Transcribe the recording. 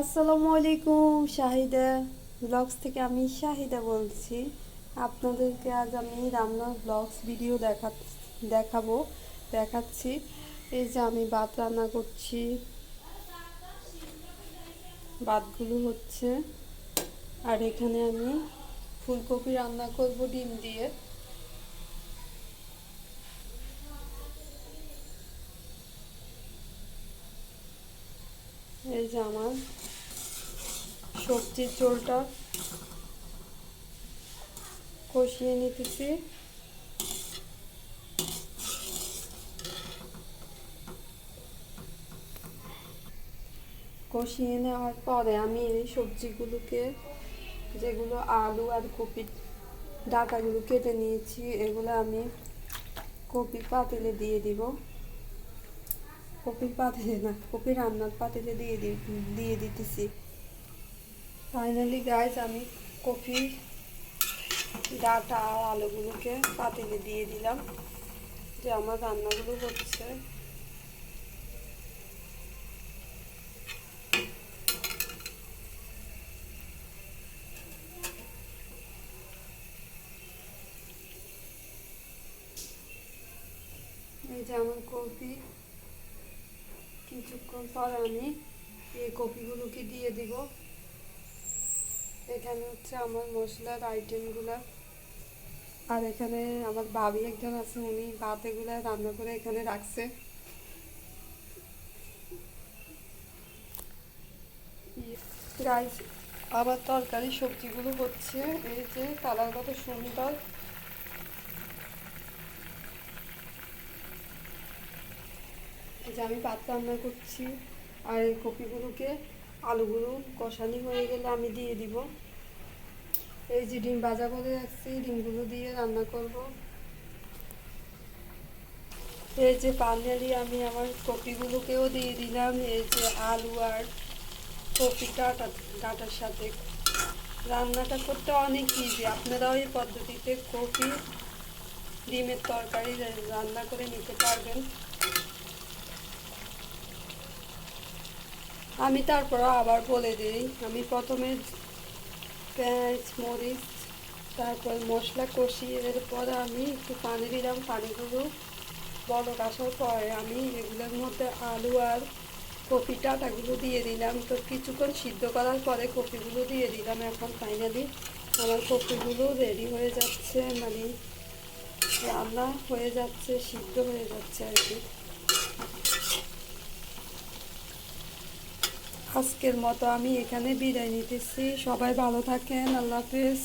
আসসালামু আলাইকুম, শাহিদা ব্লগস থেকে আমি শাহিদা বলছি। আপনাদেরকে আজ আমি রান্নার ব্লগস ভিডিও দেখা, দেখাবো, দেখাচ্ছি। এই যে আমি ভাত রান্না করছি। ভাতগুলো হচ্ছে, আর এখানে আমি ফুলকপি রান্না করব ডিম দিয়ে। এই যে আমার সবজির ঝোলটা কষিয়ে নিতেছি। কষিয়ে নেওয়ার পরে আমি এই সবজিগুলোকে, যেগুলো আলু আর কপি, ডাটাগুলো কেটে নিয়েছি, এগুলো আমি কপি পাতিলে দিয়ে দিব। কপির পাতিলে না, কপি রান্নার পাতিলে দিয়ে দিয়ে দিতেছি। ফাইনালি গাইজ আমি কপি ডাটা আর আলুগুলোকে পাতিলে দিয়ে দিলাম। যে আমার রান্নাগুলো হচ্ছে। এই আমার কপি কিছুক্ষণ পর আমি এই কপিগুলোকে দিয়ে দিব। এখানে হচ্ছে আমার মশলার আইটেমগুলো আর এখানে আমার বাবি একজন আছে, উনি ভাত এগুলো রান্না করে এখানে রাখছে। আবার তরকারি সবজিগুলো হচ্ছে, এই যে কালার কত সুন্দর যে আমি ভাত রান্না করছি, আর কপিগুলোকে আলুগুলো কষানি হয়ে গেলে আমি দিয়ে দিব। এই যে ডিম ভাজা করে রাখছি, ডিমগুলো দিয়ে রান্না করব। এই যে পানিয়ারি আমি আমার কপিগুলোকেও দিয়ে দিলাম। এই যে আলু আর কপি ডাটা ডাটার সাথে রান্নাটা করতে অনেক ইজি আপনারাও এই পদ্ধতিতে কপি, ডিমের তরকারি রান্না করে নিতে পারবেন। আমি তারপর আবার বলে দিই, আমি প্রথমে পেঁয়াজ, মরিচ, তারপর মশলা কষিয়ে এরপর আমি একটু পানি দিলাম পানিগুলো বড় আসার পরে আমি এগুলোর মধ্যে আলু আর কপি টাটাগুলো দিয়ে দিলাম। তো কিছুক্ষণ সিদ্ধ করার পরে কপিগুলো দিয়ে দিলাম এখন ফাইনালি। আমার কপিগুলো রেডি হয়ে যাচ্ছে মানে রান্না হয়ে যাচ্ছে, সিদ্ধ হয়ে যাচ্ছে আর কি। আজকের মতো আমি এখানে বিদায় নিতেছি। সবাই ভালো থাকেন আল্লাহ হাফেজ।